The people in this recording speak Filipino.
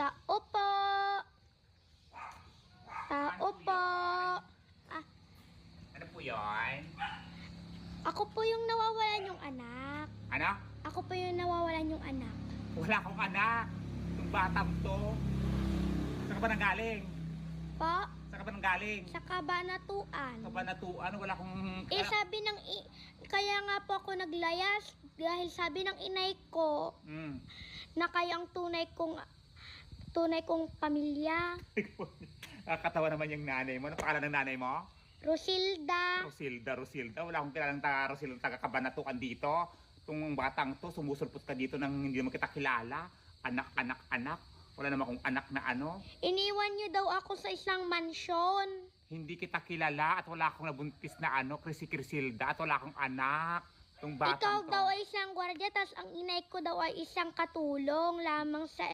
Tao po. Tao po. Ah, Ano po yun? ako po yung nawawalan yung anak. Ano? Ako po yung nawawalan yung anak. Wala akong anak. Itong batang to. Saan ka ba nanggaling? Po, Saan ka ba nanggaling? sa kabanatuan. Saan ka ba natuan? Wala akong... Eh, sabi ng... I- kaya nga po ako naglayas dahil sabi ng inay ko Hmm. na kaya ang tunay kong tunay kong pamilya. Katawa naman yung nanay mo. Ano pangalan ng nanay mo? Rosilda. Rosilda, Rosilda. Wala akong kilalang taga Rosilda, taga Kabanatuan dito. Itong batang to, sumusulpot ka dito nang hindi mo kita kilala. Anak, anak, anak. Wala naman akong anak na ano. Iniwan niyo daw ako sa isang mansyon. Hindi kita kilala at wala akong nabuntis na ano, Chrissy Crisilda at wala akong anak. Itong Ikaw batang to. daw ay isang gwardiya, tas ang inay ko daw ay isang katulong lamang sa